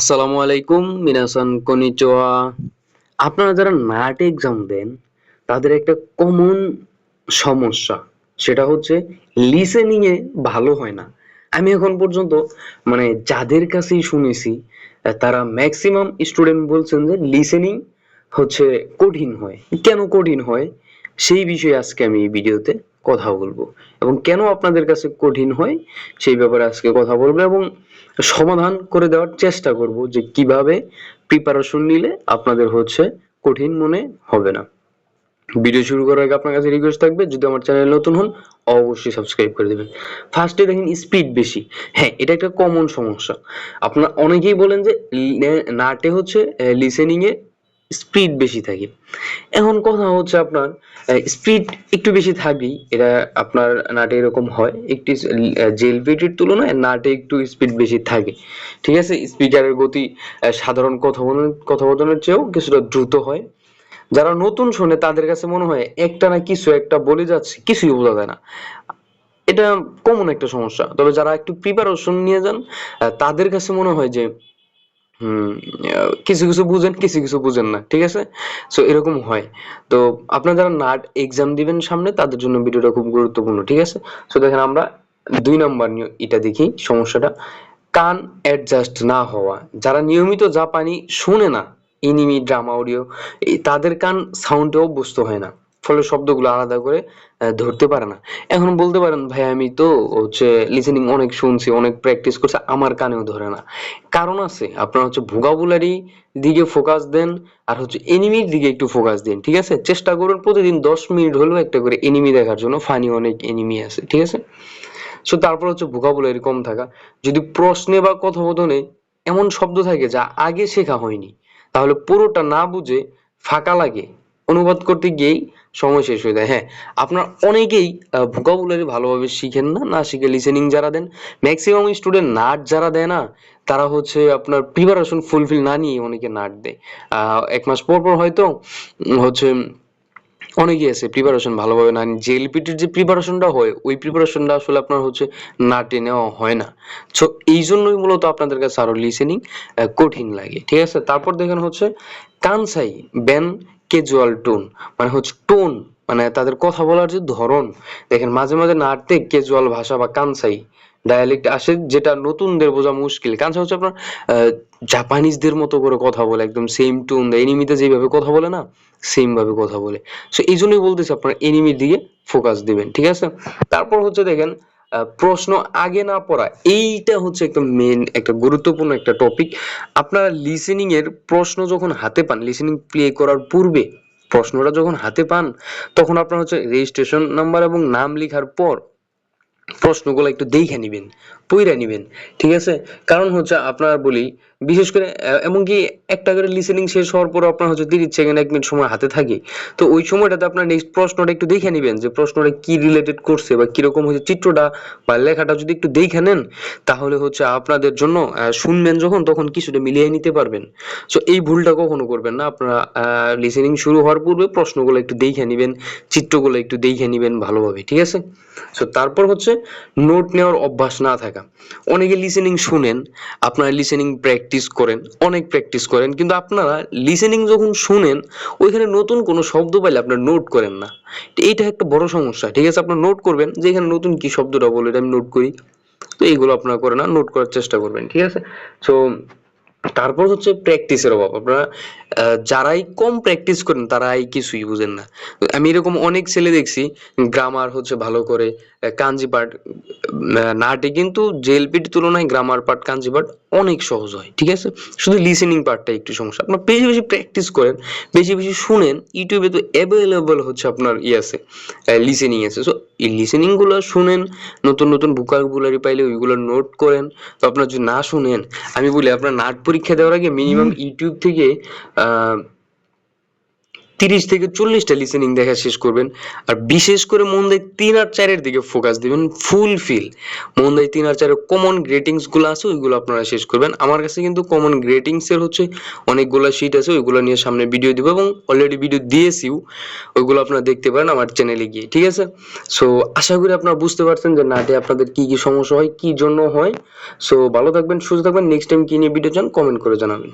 আসসালামু আলাইকুম, মিনাসান কনিচোয়া। আপনারা যারা নাট এক্সাম দেন, তাদের একটা কমন সমস্যা, সেটা হচ্ছে লিসেনিং এ ভালো হয় না। আমি এখন পর্যন্ত মানে যাদের কাছেই শুনেছি তারা ম্যাক্সিমাম স্টুডেন্ট বলছেন যে লিসেনিং হচ্ছে কঠিন হয়। কেন কঠিন হয়? সেই বিষয়ে আজকে আমি এই ভিডিওতে কথা বলব। এবং কেন আপনাদের কাছে কঠিন হয় সেই ব্যাপারে আজকে কথা বলব এবং সমাধান করে দেওয়ার চেষ্টা করব যে কীভাবে প্রিপারেশন নিলে আপনাদের হচ্ছে কঠিন মনে হবে না। ভিডিও শুরু করার আগে আপনার কাছে রিকোয়েস্ট থাকবে, যদি আমার চ্যানেল নতুন হন, অবশ্যই সাবস্ক্রাইব করে দেবেন। ফার্স্টে দেখেন স্পিড বেশি। হ্যাঁ এটা একটা কমন সমস্যা। আপনারা অনেকেই বলেন যে নাটে হচ্ছে লিসেনিং এ স্পিড বেশি থাকে। এখন কথা হচ্ছে আপনার স্পিড একটু বেশি থাকবেই এটা আপনার নাটে এরকম হয়। একটি জেল পেটির তুলনায় নাটে একটু স্পিড বেশি থাকে। ঠিক আছে? স্পিকারের গতি সাধারণ কথোপকথন কথোপকথনের চেয়েও কিছুটা দ্রুত হয়। যারা নতুন শোনে, তাদের কাছে মনে হয় একটা না কিছু একটা বলে যাচ্ছে, কিছুই বোঝা যায় না। এটা কমন একটা সমস্যা। তবে যারা একটু প্রিপারেশন নিয়ে যান তাদের কাছে মনে হয় যে কিছু কিছু বুঝেন, কিছু কিছু বুঝেন না, ঠিক আছে? সো এরকম হয়। তো, আপনারা যারা নাট এক্সাম দিবেন সামনে, তাদের জন্য ভিডিওটা খুব গুরুত্বপূর্ণ, ঠিক আছে? সো দেখেন আমরা দুই নাম্বার এটা দেখি, সমস্যাটা। কান অ্যাডজাস্ট না হওয়া। যারা নিয়মিত জাপানি শুনে না, এনিমি, ড্রামা, অডিও তাদের কান সাউন্ডে অভ্যস্ত হয় না। ফলে শব্দগুলো আলাদা করে ধরতে পারে না। এখন বলতে পারেন, ভাই, আমি তো হচ্ছে লিসেনিং অনেক শুনছি, অনেক প্র্যাকটিস করছি, আমার কানেও ধরে না। কারণ আছে, আপনার হচ্ছে ভোকাবুলারি দিকে ফোকাস দেন, আর হচ্ছে এনিমির দিকে একটু ফোকাস দিন, ঠিক আছে? চেষ্টা করুন প্রতিদিন দশ মিনিট হলেও একটা করে এনিমি দেখার জন্য ফানি অনেক এনিমি আছে, ঠিক আছে? সো তারপর হচ্ছে ভোকাবুলারি কম থাকা। যদি প্রশ্নে বা কথোপকথনে এমন শব্দ থাকে যা আগে শেখা হয়নি, তাহলে পুরোটা না বুঝে ফাঁকা লাগে অনুবাদ করতে গিয়েই সময় শেষ হয়ে যায়। হ্যাঁ আপনার অনেকেই ভোকাবুলারি ভালোভাবে শিখেন না না শিখে লিসেনিং যারা দেন ম্যাক্সিমাম স্টুডেন্ট নাট যারা দেয় না, তারা হচ্ছে আপনার প্রিপারেশন ফুলফিল না নিয়ে অনেকে নাট দেয়। এক মাস পর পর হয়তো হচ্ছে অনেকেই আছে প্রিপারেশন ভালোভাবে না জেএলপিটির যে প্রিপারেশনটা হয়, ওই প্রিপারেশনটা আসলে আপনার হচ্ছে নাটে নেওয়া হয় না। সো এই জন্যই মূলত আপনাদের কাছে আরও লিসেনিং কঠিন লাগে। ঠিক আছে? তারপর দেখেন হচ্ছে, কানসাই, ব্যান ক্যাজুয়াল টোন মানে হচ্ছে টোন মানে তাদের কথা বলার যে ধরন। দেখেন মাঝে মাঝে নাটতে কেজুয়াল ভাষা বা কানসাই ডায়ালেক্ট আসে, যেটা নতুনদের বোঝা মুশকিল। কানসাই হচ্ছে আপনার জাপানিজদের মতো করে কথা বলে, একদম সেম টোন এনিমিতে যেভাবে কথা বলে না সেম ভাবে কথা বলে। সো এই জন্যই বলতেছি আপনার এনিমির দিকে ফোকাস দিবেন, ঠিক আছে? তারপর হচ্ছে দেখেন প্রশ্ন আগে না পড়া, এইটা হচ্ছে একটা মেন একটা গুরুত্বপূর্ণ একটা টপিক আপনারা লিসেনিং এর প্রশ্ন যখন হাতে পান লিসেনিং প্লে করার পূর্বে প্রশ্নটা যখন হাতে পান, তখন আপনার হচ্ছে রেজিস্ট্রেশন নাম্বার এবং নাম লেখার পর প্রশ্নগুলো একটু দেখে নিবেন। পইরা নিবেন, ঠিক আছে? কারণ হচ্ছে আপনার বলি, বিশেষ করে এমনকি একটা করে লিসেনিং শেষ হওয়ার পর আপনার হচ্ছে তিরিশ সেকেন্ড এক মিনিট সময় হাতে থাকে। তো ওই সময়টাতে আপনার নেক্সট প্রশ্নটা একটু দেখে নিবেন যে প্রশ্নটা কি রিলেটেড করছে বা কীরকম হচ্ছে চিত্রটা বা লেখাটা যদি একটু দেখে নেন, তাহলে হচ্ছে আপনাদের জন্য শুনবেন যখন, তখন কিছুটা মিলিয়ে নিতে পারবেন। সো এই ভুলটা কখনো করবেন না। আপনারা লিসেনিং শুরু হওয়ার পূর্বে প্রশ্নগুলো একটু দেখে নিবেন, চিত্রগুলো একটু দেখে নিবেন ভালোভাবে, ঠিক আছে? সো তারপর হচ্ছে নোট নেওয়ার অভ্যাস না থাকা। অনেকে লিসেনিং শুনেন, আপনারা লিসেনিং প্র্যাকটিস করেন, অনেক প্র্যাকটিস করেন, কিন্তু আপনারা লিসেনিং যখন শুনেন, ওইখানে নতুন কোনো শব্দ পাইলে আপনারা নোট করেন না। তো এইটা একটা বড় সমস্যা। ঠিক আছে, আপনারা নোট করবেন যে এখানে নতুন কি শব্দটা বলে, এটা আমি নোট করি। তো এইগুলো আপনারা করে না নোট করার চেষ্টা করবেন, ঠিক আছে? সো তারপর হচ্ছে প্র্যাকটিসের অভাব। আপনারা যারাই কম প্র্যাকটিস করেন তারাই কিছুই বুঝেন না। আমি এরকম অনেক ছেলে দেখছি গ্রামার হচ্ছে ভালো করে কাঞ্জি পাঠ নাটে কিন্তু জেএলপির তুলনায় গ্রামার পার্ট কাঞ্জি পাঠ অনেক সহজ হয় ঠিক আছে? শুধু লিসেনিং পার্টটা একটু সমস্যা। আপনার বেশি বেশি প্র্যাকটিস করেন বেশি বেশি শুনেন ইউটিউবে তো অ্যাভেলেবল হচ্ছে আপনার ই আছে লিসেনিং আছে। সো এই লিসেনিংগুলো শুনেন নতুন নতুন ভোকাবুলারি পাইলে ওইগুলো নোট করেন। তো আপনার যদি না শুনেন আমি বলি আপনার নাট পরীক্ষা দেওয়ার আগে মিনিমাম ইউটিউব থেকে তিরিশ থেকে চল্লিশটা লিসেনিং দেখা শেষ করবেন। আর বিশেষ করে মন দেয় তিন আর চারের দিকে ফোকাস দিবেন ফুল ফিল মন দেয় তিন আর চারের কমন গ্রেটিংসগুলো আছে, ওইগুলো আপনারা শেষ করবেন। আমার কাছে কিন্তু কমন গ্রেটিংসের হচ্ছে অনেকগুলো শিট আছে, ওইগুলো নিয়ে সামনে ভিডিও দিব এবং অলরেডি ভিডিও দিয়েছিও, ওইগুলো আপনারা দেখতে পারেন আমার চ্যানেলে গিয়ে, ঠিক আছে? সো আশা করি আপনারা বুঝতে পারছেন যে নাটে আপনাদের কি কি সমস্যা হয়, কি জন্য হয়। সো ভালো থাকবেন, সুস্থ থাকবেন। নেক্সট টাইম কি নিয়ে ভিডিও চান কমেন্ট করে জানাবেন।